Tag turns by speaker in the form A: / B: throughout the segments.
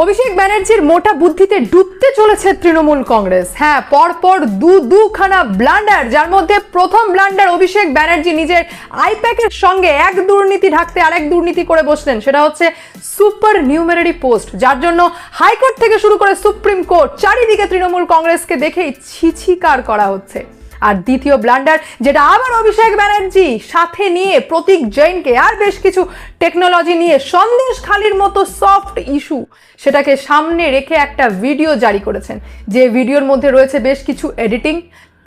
A: অভিষেক ব্যানার্জির মোটা বুদ্ধিতে ডুবতে চলেছে তৃণমূল কংগ্রেস। হ্যাঁ পরপর দু, দুখানা ব্লান্ডার, যার মধ্যে প্রথম ব্লান্ডার অভিষেক ব্যানার্জি নিজের আইপ্যাকের সঙ্গে এক দুর্নীতি ঢাকতে আরেক দুর্নীতি করে বসলেন। সেটা হচ্ছে সুপার নিউমেরারি পোস্ট, যার জন্য হাইকোর্ট থেকে শুরু করে সুপ্রিম কোর্ট, চারিদিকে তৃণমূল কংগ্রেসকে দেখেই ছিছিকার করা হচ্ছে। আর দ্বিতীয় ব্লান্ডার, যেটা আবার অভিষেক ব্যানার্জি সাথে নিয়ে প্রতীক জৈনকে আর বেশ কিছু টেকনোলজি নিয়ে সন্দেশ খালির মতো সফট ইস্যু সেটাকে সামনে রেখে একটা ভিডিও জারি করেছেন। যে ভিডিওর মধ্যে রয়েছে বেশ কিছু এডিটিং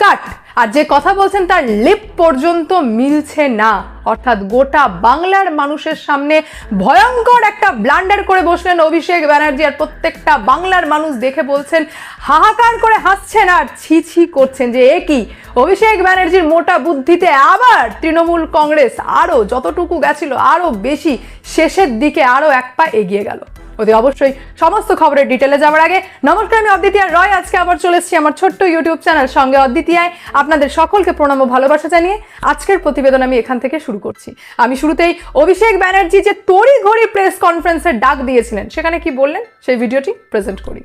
A: কাট। আর যে কথা বলছেন তার লিপ পর্যন্ত মিলছে না। অর্থাৎ গোটা বাংলার মানুষের সামনে ভয়ঙ্কর একটা ব্লান্ডার করে বসলেন অভিষেক ব্যানার্জি আর প্রত্যেকটা বাংলার মানুষ দেখে বলছেন, হাহাকার করে হাসছেন আর ছি ছি করছেন যে এ কি? অভিষেক ব্যানার্জির মোটা বুদ্ধিতে আবার তৃণমূল কংগ্রেস আরও যতটুকু গেছিল আরও বেশি শেষের দিকে আরও এক পা এগিয়ে গেল। অতি অবশ্যই সমস্ত খবরের ডিটেলে যাওয়ার আগে নমস্কার, আমি অদ্বিতীয় রয়। আজকে আবার চলে এসেছি আমার ছোট্ট ইউটিউব চ্যানেল সঙ্গে অদ্বিতীয়ায়। আপনাদের সকলকে প্রণাম ও ভালোবাসা জানিয়ে আজকের প্রতিবেদন আমি এখান থেকে শুরু করছি। আমি শুরুতেই অভিষেক ব্যানার্জি যে তড়ি ঘড়ি প্রেস কনফারেন্সের ডাক দিয়েছিলেন, সেখানে কি বললেন? সেই ভিডিওটি প্রেজেন্ট করি।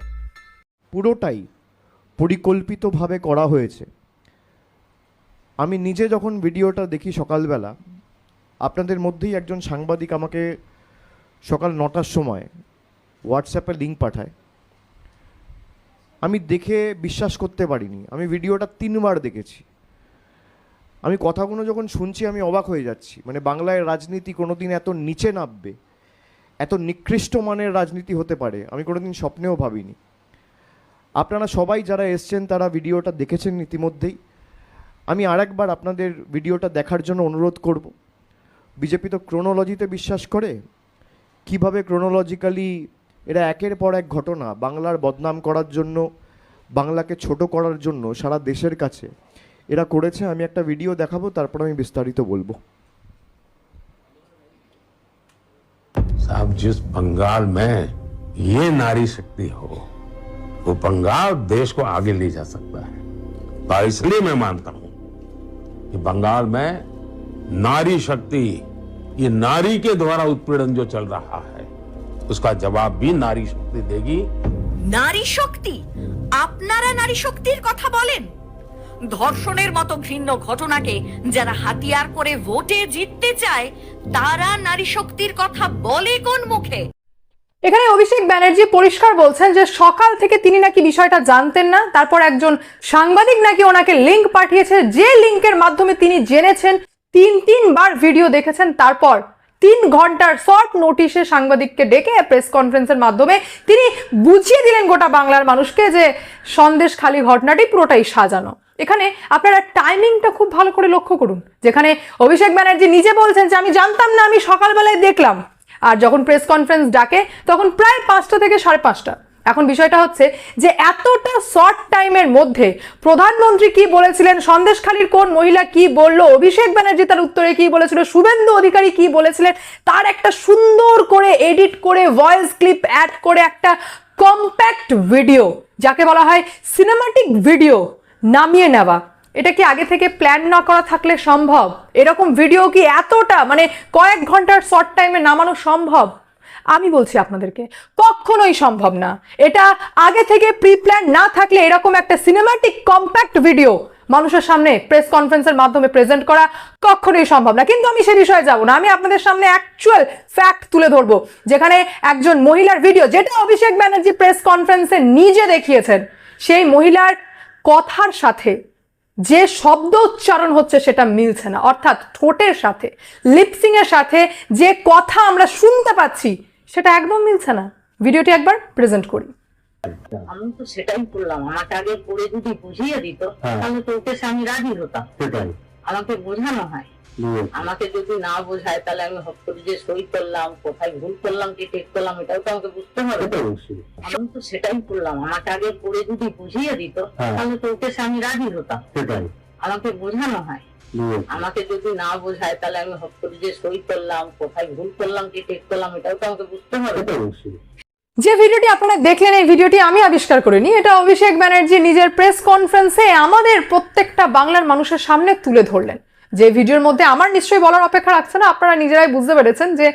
B: পুরোটাই পরিকল্পিতভাবে করা হয়েছে। আমি নিজে যখন ভিডিওটা দেখি সকালবেলা, আপনাদের মধ্যেই একজন সাংবাদিক আমাকে সকাল নটার সময় হোয়াটসঅ্যাপে লিঙ্ক পাঠায়। আমি দেখে বিশ্বাস করতে পারিনি। আমি ভিডিওটা তিনবার দেখেছি। আমি কথাগুলো যখন শুনছি, আমি অবাক হয়ে যাচ্ছি। মানে বাংলায় রাজনীতি কোনোদিন এত নিচে নামবে, এত নিকৃষ্ট মানের রাজনীতি হতে পারে, আমি কোনোদিন স্বপ্নেও ভাবিনি। আপনারা সবাই যারা এসছেন, তারা ভিডিওটা দেখেছেন ইতিমধ্যেই। আমি আরেকবার আপনাদের ভিডিওটা দেখার জন্য অনুরোধ করব। বিজেপি তো ক্রোনোলজিতে বিশ্বাস করে। কীভাবে ক্রোনোলজিক্যালি এরা একের পর এক ঘটনা বাংলার বদনাম করার জন্য বাংলাকে ছোট করার জন্য সারা দেশের কাছে এরা করেছে আমি একটা ভিডিও দেখাবো তারপর আমি বিস্তারিত বলবো
C: साहब जिस बंगाल में ये नारी शक्ति हो वो बंगाल देश को आगे ले जा सकता है तो इसलिए मैं मानता हूं कि बंगाल में नारी शक्ति ये नारी के द्वारा उत्पीड़न जो चल रहा है उसका जवाब भी नारी शक्ति देगी
D: নারী শক্তি আপনারা নারী শক্তির কথা বলেন ধর্ষণের মতো ঘৃণ্য ঘটনাকে যারা হাতিয়ার করে ভোটে জিততে চায় তারা নারী শক্তির কথা বলে কোন মুখে
A: এখানে অভিষেক ব্যানার্জি পরিষ্কার বলছেন যে সকাল থেকে তিনি নাকি বিষয়টা জানতেন না তারপর একজন সাংবাদিক নাকি ওনাকে লিংক পাঠিয়েছে যে লিংকের মাধ্যমে তিনি জেনেছেন তিন তিনবার ভিডিও দেখেছেন তারপর তিন ঘণ্টার শর্ট নোটিশে সাংবাদিককে ডেকে প্রেস কনফারেন্সের মাধ্যমে তিনি বুঝিয়ে দিলেন গোটা বাংলার মানুষকে যে সন্দেশ খালি ঘটনাটি পুরোটাই সাজানো। এখানে আপনারা টাইমিংটা খুব ভালো করে লক্ষ্য করুন। যেখানে অভিষেক ব্যানার্জি নিজে বলছেন যে, আমি জানতাম না, আমি সকালবেলায় দেখলাম। আর যখন প্রেস কনফারেন্স ডাকে, তখন প্রায় পাঁচটা থেকে সাড়ে পাঁচটা। এখন বিষয়টা হচ্ছে যে এতটা শর্ট টাইমের মধ্যে প্রধানমন্ত্রী কি বলেছিলেন? সন্দেশখালীর কোন মহিলা কি বলল? অভিষেক ব্যানার্জি তার উত্তরে কি বলেছিল? শুভেন্দু অধিকারী কি বলেছিলেন? তার একটা সুন্দর করে এডিট করে ভয়েস ক্লিপ অ্যাড করে একটা কম্প্যাক্ট ভিডিও যাকে বলা হয় সিনেমাটিক ভিডিও নামিয়ে নেওয়া। এটা কি আগে থেকে প্ল্যান না করা থাকলে সম্ভব? এরকম ভিডিও কি এতটা মানে কয়েক ঘণ্টার শর্ট টাইমে নামানো সম্ভব? আমি বলছি আপনাদেরকে, কখনোই সম্ভব না। এটা আগে থেকে প্রি প্ল্যান না থাকলে এরকম একটা সিনেমাটিক কম্প্যাক্ট ভিডিও মানুষের সামনে প্রেস কনফারেন্সের মাধ্যমে প্রেজেন্ট করা কখনোই সম্ভব না। কিন্তু আমি সে বিষয়ে যাব না। আমি আপনাদের সামনে অ্যাকচুয়াল ফ্যাক্ট তুলে ধরবো। যেখানে একজন মহিলার ভিডিও যেটা অভিষেক ব্যানার্জি প্রেস কনফারেন্সে নিজে দেখিয়েছেন, সেই মহিলার কথার সাথে যে শব্দ উচ্চারণ হচ্ছে সেটা মিলছে না। অর্থাৎ ঠোঁটের সাথে লিপসিং এর সাথে যে কথা আমরা শুনতে পাচ্ছি সেটা একদম মিলছে না। ভিডিওটি একবার প্রেজেন্ট করি।
E: আমি তো সেটাই করলাম আমাকে আগে পড়ে যদি বুঝিয়ে দিত তাহলে তো ওকে আমি রাজি হতাম। আমাকে বোঝানো হয়। আমাকে যদি না বোঝায় তাহলে আমি হট করে যে সই করলাম কোথায় ভুল করলাম কি ঠিক করলাম এটাও তো আমাকে বুঝতে হবে। আমি তো সেটাই করলাম আমাকে আগে পড়ে যদি বুঝিয়ে দিত তাহলে তো ওকে সে আমি রাজি হতাম। আমাকে বোঝানো হয়। আমাকে যদি না বোঝায় তাহলে আমি হট করে যে সই করলাম কোথায় ভুল করলাম কি ঠিক করলাম এটাও তো আমাকে বুঝতে হবে।
A: যে ভিডিওটি আপনারা দেখলেন এই ভিডিওটি আমি আবিষ্কার করিনি। এটা অভিষেক ব্যানার্জি নিজের প্রেস কনফারেন্সে আমাদের প্রত্যেকটা বাংলার মানুষের সামনে তুলে ধরলেন। যে ভিডিওর মধ্যে আমার নিশ্চয়ই বলার অপেক্ষা রাখছে না আপনারা নিজেরাই বুঝতে পেরেছেন যে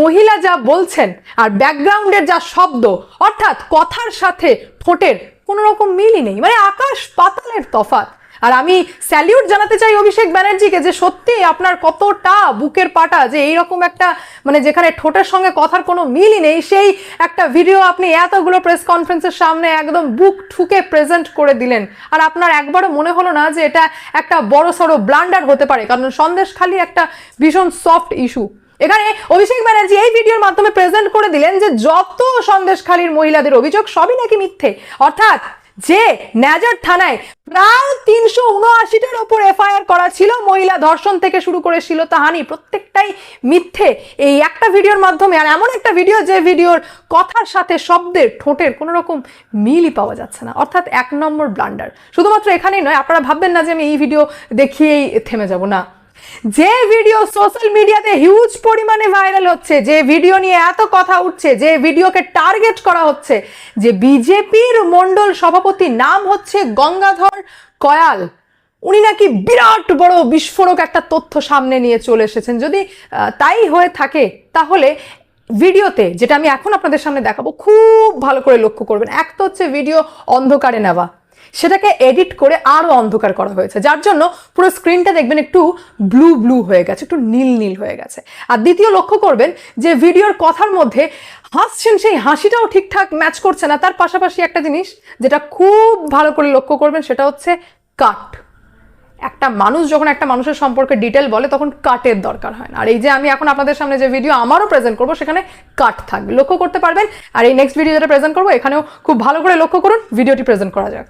A: মহিলা যা বলছেন আর ব্যাকগ্রাউন্ডের যা শব্দ অর্থাৎ কথার সাথে ঠোঁটের কোনো রকম মিলই নেই। মানে আকাশ পাতালের তফাৎ। আর আমি স্যালিউট জানাতে চাই অভিষেক ব্যানার্জিকে যে সত্যি আপনার কতটা বুকের পাটা যে এইরকম একটা মানে যেখানে ঠোঁটের সঙ্গে কথার কোনো মিলই নেই, সেই একটা ভিডিও আপনি এতগুলো প্রেস কনফারেন্সের সামনে একদম বুক ঠুকে প্রেজেন্ট করে দিলেন। আর আপনার একবারও মনে হলো না যে এটা একটা বড় সড়ো ব্লান্ডার হতে পারে, কারণ সন্দেশ খালি একটা ভীষণ সফট ইস্যু এখানে অভিষেক ব্যানার্জি এই ভিডিওর মাধ্যমে প্রেজেন্ট করে দিলেন যে যত সন্দেশখালীর মহিলাদের অভিযোগ সবই নাকি মিথ্যে। অর্থাৎ যে ন্যাজার থানায় প্রায় তিনশো উনআশিটার ওপর এফআইআর করা ছিল, মহিলা ধর্ষণ থেকে শুরু করে শ্লীলতাহানি প্রত্যেকটাই মিথ্যে। এই একটা ভিডিওর মাধ্যমে আর এমন একটা ভিডিও যে ভিডিওর কথার সাথে শব্দের, ঠোঁটের কোনো রকম মিলই পাওয়া যাচ্ছে না। অর্থাৎ এক নম্বর ব্লান্ডার। শুধুমাত্র এখানেই নয়, আপনারা ভাববেন না যে আমি এই ভিডিও দেখিয়েই থেমে যাব। না। যে ভিডিও সোশ্যাল মিডিয়াতে হিউজ পরিমাণে ভাইরাল হচ্ছে, যে ভিডিও নিয়ে এত কথা উঠছে, যে ভিডিওকে টার্গেট করা হচ্ছে, যে বিজেপির মণ্ডল সভাপতি নাম হচ্ছে গঙ্গাধর কয়াল। উনি নাকি বিরাট বড় বিস্ফোরক একটা তথ্য সামনে নিয়ে চলে এসেছেন। যদি তাই হয়ে থাকে, তাহলে ভিডিওতে যেটা আমি এখন আপনাদের সামনে দেখাবো, খুব ভালো করে লক্ষ্য করবেন। এক তো হচ্ছে ভিডিও অন্ধকারে নেওয়া। সেটাকে এডিট করে আরও অন্ধকার করা হয়েছে। যার জন্য পুরো স্ক্রিনটা দেখবেন একটু ব্লু ব্লু হয়ে গেছে, একটু নীল নীল হয়ে গেছে। আর দ্বিতীয় লক্ষ্য করবেন যে ভিডিওর কথার মধ্যে হাসছেন সেই হাসিটাও ঠিকঠাক ম্যাচ করছে না। তার পাশাপাশি একটা জিনিস যেটা খুব ভালো করে লক্ষ্য করবেন, সেটা হচ্ছে কাট একটা মানুষ যখন একটা মানুষের সম্পর্কে ডিটেল বলে, তখন কাটের দরকার হয় না। আর এই যে আমি এখন আপনাদের সামনে যে ভিডিও আমারও প্রেজেন্ট করব, সেখানে কাট থাকবে। লক্ষ্য করতে পারবেন? আর এই নেক্সট ভিডিও যেটা প্রেজেন্ট করব, এখানেও খুব ভালো করে লক্ষ্য করুন ভিডিওটি প্রেজেন্ট করা যাক।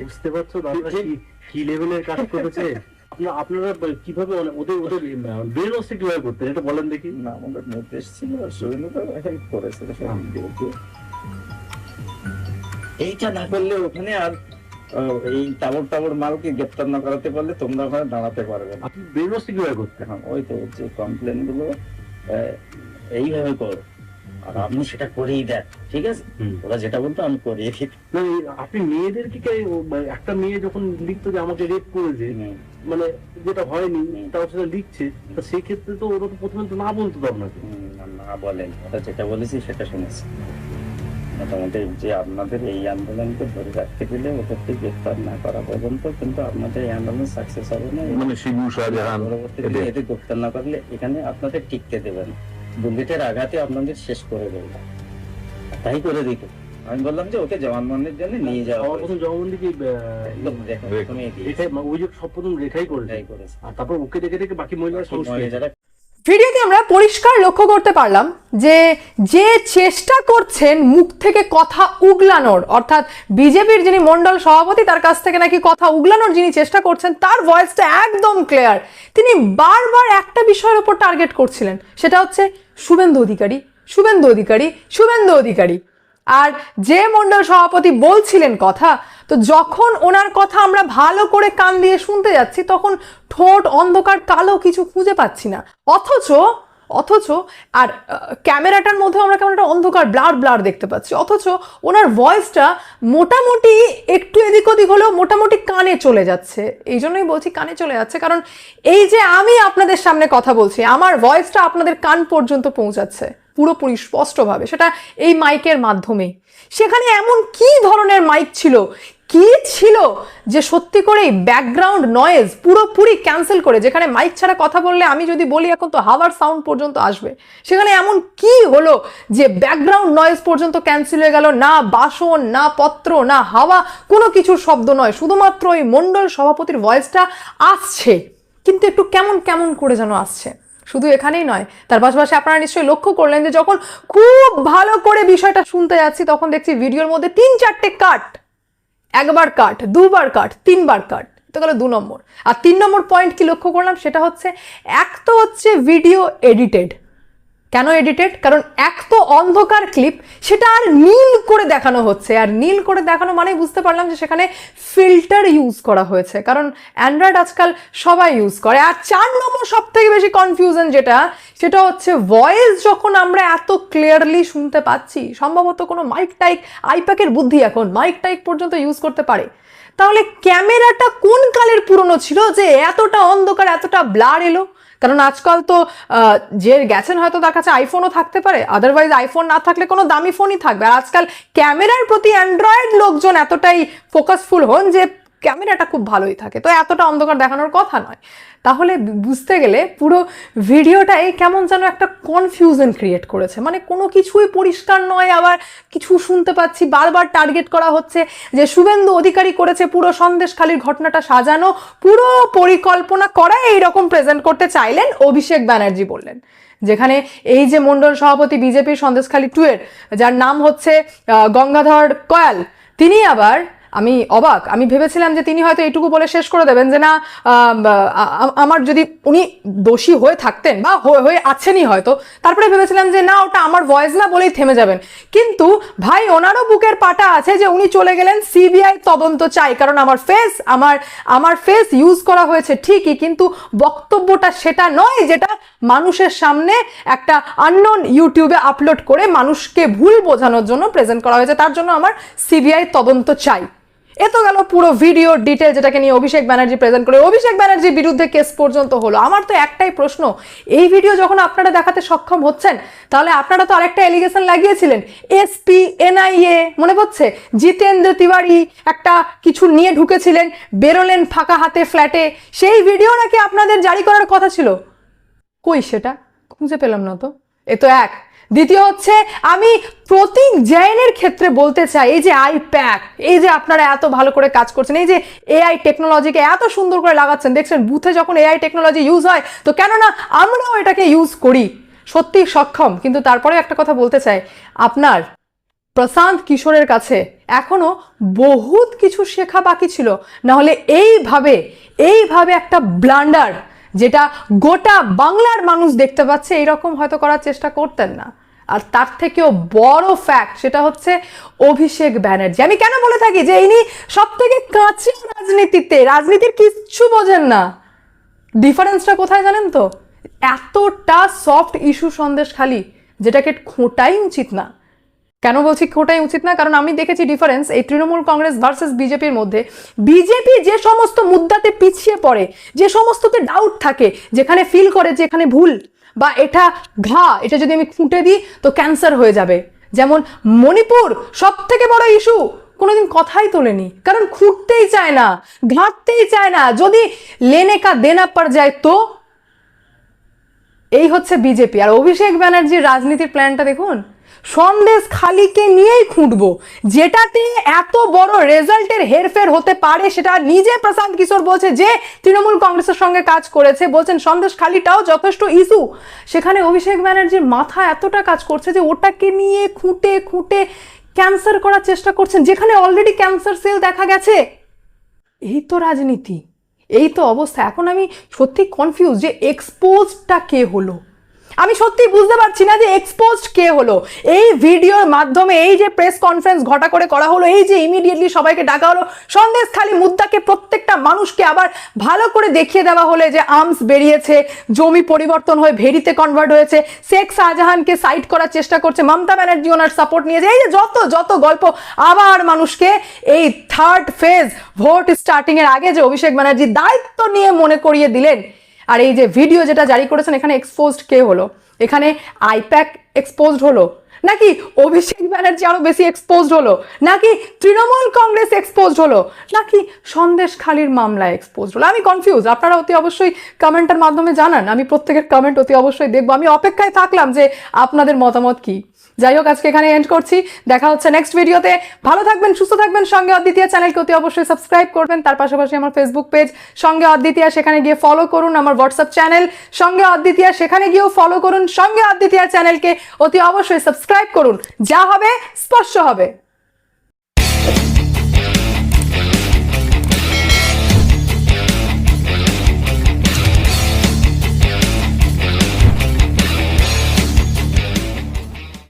F: বুঝতে পারছ দাদা কি কি লেভেলের কাজ করেছে আপনারা আপনারা কীভাবে ওদের ওদের ব্রেন ওয়াশটা কীভাবে করতেন? এটা বলেন দেখি।
G: না আমাদের নোটিশ ছিল সুরেন্দ্র হেল্প করেছে এইটা না করলে ওখানে আর আহ, এই টাবর টাবর মালকে গ্রেপ্তার না করাতে পারলে তোমরা ওখানে দাঁড়াতে পারবে না।
F: আপনি ব্রেন ওয়াশটা কীভাবে করতেন?
G: এখন ওই তো যে কমপ্লেনগুলো আহ, এইভাবে করো। আর আপনি সেটা করেই দেন ঠিক আছে? ওরা যেটা বলতো আমি করিয়ে দিই
F: না, আপনি মেয়েদেরকে মানে একটা মেয়ে যখন লিখতো যে আমাকে রেপ করেছে। মানে যেটা হয়নি তাও সেটা লিখছে তো সেই ক্ষেত্রে তো ওরা তো প্রথমে তো না বলতো তো আপনাকে।
G: না বলেন। ওটা যেটা বলেছি সেটা শুনেছি। মোটামুটি যে আপনাদের এই আন্দোলনকে ধরে রাখতে গেলে ওদেরকে গ্রেফতার না করা পর্যন্ত কিন্তু আপনাদের এই আন্দোলন সাকসেস হবে না।
C: মানে শিবু শাহজাহান
G: পরবর্তীতে
C: এদের।
G: এদের না করলে এখানে আপনাদের টিকতে দেবেন বুলেটের আঘাতে আপনাদের শেষ করে দেবে। তাই করে দিত আমি বললাম যে ওকে জবানবন্দির জন্য নিয়ে যাওয়া
F: আমার প্রথম জবাবন্দি কি যে সব প্রথম রেখাই করেছে। আর তারপর ওকে দেখে দেখে বাকি মহিলারা
A: ভিডিওতে আমরা পরিষ্কার লক্ষ্য করতে পারলাম যে যে চেষ্টা করছেন মুখ থেকে কথা উগলানোর অর্থাৎ বিজেপির যিনি মন্ডল সভাপতি তার কাছ থেকে নাকি কথা উগলানোর যিনি চেষ্টা করছেন তার ভয়েসটা একদম ক্লিয়ার তিনি বারবার একটা বিষয়ের উপর টার্গেট করছিলেন। সেটা হচ্ছে শুভেন্দু অধিকারী শুভেন্দু অধিকারী শুভেন্দু অধিকারী। আর যে মণ্ডল সভাপতি বলছিলেন কথা, তো যখন ওনার কথা আমরা ভালো করে কান দিয়ে শুনতে যাচ্ছি, তখন ঠোঁট অন্ধকার, কালো কিছু খুঁজে পাচ্ছি না। অথচ অথচ, আর ক্যামেরাটার মধ্যে আমরা কেমন একটা অন্ধকার, ব্লার ব্লার দেখতে পাচ্ছি। অথচ ওনার ভয়েসটা মোটামুটি একটু এদিক ওদিক হলেও মোটামুটি কানে চলে যাচ্ছে। এই জন্যই বলছি কানে চলে যাচ্ছে। কারণ এই যে আমি আপনাদের সামনে কথা বলছি, আমার ভয়েসটা আপনাদের কান পর্যন্ত পৌঁছাচ্ছে, পুরোপুরি স্পষ্টভাবে। সেটা এই মাইকের মাধ্যমে সেখানে এমন কি ধরনের মাইক ছিল কি ছিল যে সত্যি করেই ব্যাকগ্রাউন্ড নয়েজ পুরোপুরি ক্যান্সেল করে, যেখানে মাইক ছাড়া কথা বললে আমি যদি বলি এখন তো হাওয়ার সাউন্ড পর্যন্ত আসবে। সেখানে এমন কি হলো যে ব্যাকগ্রাউন্ড নয়েজ পর্যন্ত ক্যান্সেল হয়ে গেল? না বাসন, না পত্র, না হাওয়া, কোনো কিছুর শব্দ নয়। শুধুমাত্র ওই মণ্ডল সভাপতির ভয়েসটা আসছে। কিন্তু একটু কেমন কেমন করে যেন আসছে? শুধু এখানেই নয়, তার পাশাপাশি আপনারা নিশ্চয়ই লক্ষ্য করলেন যে যখন খুব ভালো করে বিষয়টা শুনতে যাচ্ছি, তখন দেখছি ভিডিওর মধ্যে তিন চারটে কাট একবার কাট, দুবার কাট, তিনবার কাট তো গেল দু নম্বর। আর তিন নম্বর পয়েন্ট কি লক্ষ্য করলাম? সেটা হচ্ছে, এক তো হচ্ছে ভিডিও এডিটেড কেন এডিটেড? কারণ এক তো অন্ধকার ক্লিপ, সেটা আর নীল করে দেখানো হচ্ছে। আর নীল করে দেখানো মানে বুঝতে পারলাম যে সেখানে ফিল্টার ইউজ করা হয়েছে। কারণ অ্যান্ড্রয়েড আজকাল সবাই ইউজ করে। আর চার নম্বর সব থেকে বেশি কনফিউশন যেটা, সেটা হচ্ছে ভয়েস যখন আমরা এত ক্লিয়ারলি শুনতে পাচ্ছি, সম্ভবত কোনো মাইক টাইক আইপ্যাকের বুদ্ধি এখন মাইক টাইক পর্যন্ত ইউজ করতে পারে। তাহলে ক্যামেরাটা কোন কালের পুরনো ছিল যে এতটা অন্ধকার, এতটা ব্লার এলো? কারণ আজকাল তো যে গেছেন হয়তো তার কাছে আইফোনও থাকতে পারে আদারওয়াইজ আইফোন না থাকলে কোনো দামি ফোনই থাকবে। আর আজকাল ক্যামেরার প্রতি অ্যান্ড্রয়েড লোকজন এতটাই ফোকাসফুল হন যে ক্যামেরাটা খুব ভালোই থাকে। তো এতটা অন্ধকার দেখানোর কথা নয়। তাহলে বুঝতে গেলে পুরো ভিডিওটাই কেমন যেন একটা কনফিউশন ক্রিয়েট করেছে। মানে কোনো কিছুই পরিষ্কার নয়, আবার কিছু শুনতে পাচ্ছি, বারবার টার্গেট করা হচ্ছে যে শুভেন্দু অধিকারী করেছে পুরো সন্দেশখালির ঘটনাটা সাজানো, পুরো পরিকল্পনা করা এইরকম প্রেজেন্ট করতে চাইলেন অভিষেক ব্যানার্জি বললেন। যেখানে এই যে মণ্ডল সভাপতি বিজেপির সন্দেশখালী টুয়ের যার নাম হচ্ছে গঙ্গাধর কয়াল, তিনি আবার আমি অবাক। আমি ভেবেছিলাম যে তিনি হয়তো এইটুকু বলে শেষ করে দেবেন যে না আমার যদি উনি দোষী হয়ে থাকতেন বা হয়ে হয়ে আছেনই হয়তো, তারপরে ভেবেছিলাম যে না, ওটা আমার ভয়েস না বলেই থেমে যাবেন। কিন্তু ভাই, ওনারও বুকের পাটা আছে যে উনি চলে গেলেন সিবিআই তদন্ত চাই, কারণ আমার ফেস আমার আমার ফেস ইউজ করা হয়েছে ঠিকই, কিন্তু বক্তব্যটা সেটা নয় যেটা মানুষের সামনে একটা আননোন ইউটিউবে আপলোড করে মানুষকে ভুল বোঝানোর জন্য প্রেজেন্ট করা হয়েছে। তার জন্য আমার সিবিআই তদন্ত চাই। এ তো গেল পুরো ভিডিও ডিটেল যেটাকে নিয়ে অভিষেক ব্যানার্জি প্রেজেন্ট করে। অভিষেক ব্যানার্জির বিরুদ্ধে কেস পর্যন্ত হলো। আমার তো একটাই প্রশ্ন, এই ভিডিও যখন আপনারা দেখাতে সক্ষম হচ্ছেন, তাহলে আপনারা তো আরেকটা এলিগেশন লাগিয়েছিলেন। এসপি এনআইএ মনে পড়ছে? জিতেন্দ্র তিওয়ারি একটা কিছু নিয়ে ঢুকেছিলেন, বেরোলেন ফাঁকা হাতে ফ্ল্যাটে সেই ভিডিও নাকি আপনাদের জারি করার কথা ছিল? কই সেটা? খুঁজে পেলাম না তো। এ তো এক। দ্বিতীয় হচ্ছে, আমি প্রতীক জৈনের ক্ষেত্রে বলতে চাই, এই যে আই প্যাক এই যে আপনারা এত ভালো করে কাজ করছেন, এই যে এআই টেকনোলজিকে এত সুন্দর করে লাগাচ্ছেন, দেখছেন বুথে যখন এআই টেকনোলজি ইউজ হয়, তো কেননা আমরাও এটাকে ইউজ করি সত্যি সক্ষম। কিন্তু তারপরে একটা কথা বলতে চাই, আপনার প্রশান্ত কিশোরের কাছে এখনও বহুত কিছু শেখা বাকি ছিল না হলে এইভাবে এইভাবে একটা ব্লান্ডার যেটা গোটা বাংলার মানুষ দেখতে পাচ্ছে, এরকম হয়তো করার চেষ্টা করতেন না। আর তার থেকেও বড় ফ্যাক্ট সেটা হচ্ছে অভিষেক ব্যানার্জি। আমি কেন বলে থাকি যে ইনি সব থেকে কাঁচা রাজনীতিতে, রাজনীতির কিচ্ছু বোঝেন না। ডিফারেন্সটা কোথায় জানেন তো? এতটা সফট ইস্যু সন্দেশ খালি, যেটাকে খোঁটাই উচিত না। কেন বলছি খোটাই উচিত না? কারণ আমি দেখেছি ডিফারেন্স এই তৃণমূল কংগ্রেস ভার্সেস বিজেপির মধ্যে। বিজেপি যে সমস্ত মুদ্রাতে পিছিয়ে পড়ে, যে সমস্ততে ডাউট থাকে, যেখানে ফিল করে যে এখানে ভুল, বা এটা ঘা, এটা যদি আমি খুঁটে দিই, তো ক্যান্সার হয়ে যাবে। যেমন মণিপুর সব থেকে বড় ইস্যু কোনোদিন কথাই তোলেনি। কারণ খুঁটতেই চায় না, ঘাঁটতেই চায় না। যদি লেনে কা দেনা পর যায় তো? এই হচ্ছে বিজেপি। আর অভিষেক ব্যানার্জির রাজনীতির প্ল্যানটা দেখুন। সন্দেশ খালিকে নিয়েই খুঁটবো। যেটাতে এত বড় রেজাল্টের হেরফের হতে পারে সেটা নিজে প্রশান্ত কিশোর বলছে যে তৃণমূল কংগ্রেসের সঙ্গে কাজ করেছে। বলছেন, সন্দেশ খালিটাও যথেষ্ট ইস্যু। সেখানে অভিষেক ব্যানার্জির মাথা এতটা কাজ করছে যে ওটাকে নিয়ে খুঁটে খুঁটে ক্যান্সার করার চেষ্টা করছেন। যেখানে অলরেডি ক্যান্সার সেল দেখা গেছে। এই তো রাজনীতি। এই তো অবস্থা। এখন আমি সত্যি কনফিউজ যে এক্সপোজটা কে হলো। আমি সত্যি বুঝতে পারছি না যে এক্সপোজড কে হলো। এই ভিডিওর মাধ্যমে এই যে প্রেস কনফারেন্স ঘটা করে করা হলো, এই যে ইমিডিয়েটলি সবাইকে ডাকা হলো সন্দেশ খালি মুদ্রাকে প্রত্যেকটা মানুষকে আবার ভালো করে দেখিয়ে দেওয়া হলে যে আর্মস বেরিয়েছে, জমি পরিবর্তন হয়ে ভেরিতে কনভার্ট হয়েছে, শেখ শাহজাহানকে সাইড করার চেষ্টা করছে, মমতা ব্যানার্জি ওনার সাপোর্ট নিয়েছে। এই যে যত যত গল্প, আবার মানুষকে এই থার্ড ফেজ ভোট স্টার্টিং এর আগে যে অভিষেক ব্যানার্জি দায়িত্ব নিয়ে মনে করিয়ে দিলেন আর এই যে ভিডিও যেটা জারি করেছেন, এখানে এক্সপোজড কে হলো? এখানে আইপ্যাক এক্সপোজড হলো? নাকি অভিষেক ব্যানার্জি আরও বেশি এক্সপোজড হলো? নাকি তৃণমূল কংগ্রেস এক্সপোজড হলো? নাকি সন্দেশ খালির মামলায় এক্সপোজড হলো? আমি কনফিউজ আপনারা অতি অবশ্যই কমেন্টের মাধ্যমে জানান। আমি প্রত্যেকের কমেন্ট অতি অবশ্যই দেখব। আমি অপেক্ষায় থাকলাম যে আপনাদের মতামত কি। যাই হোক, আজকে এখানে এন্ড করছি। দেখা হচ্ছে নেক্সট ভিডিওতে ভালো থাকবেন, সুস্থ থাকবেন, সঙ্গে অদ্বিতীয় চ্যানেলকে অতি অবশ্যই সাবস্ক্রাইব করবেন। তার পাশাপাশি আমার ফেসবুক পেজ সঙ্গে অদ্বিতীয়া সেখানে গিয়ে ফলো করুন আমার হোয়াটসঅ্যাপ চ্যানেল সঙ্গে অদ্বিতীয়া সেখানে গিয়েও ফলো করুন। সঙ্গে অদ্বিতীয়া চ্যানেলকে অতি অবশ্যই সাবস্ক্রাইব করুন। যা হবে স্পর্শ হবে।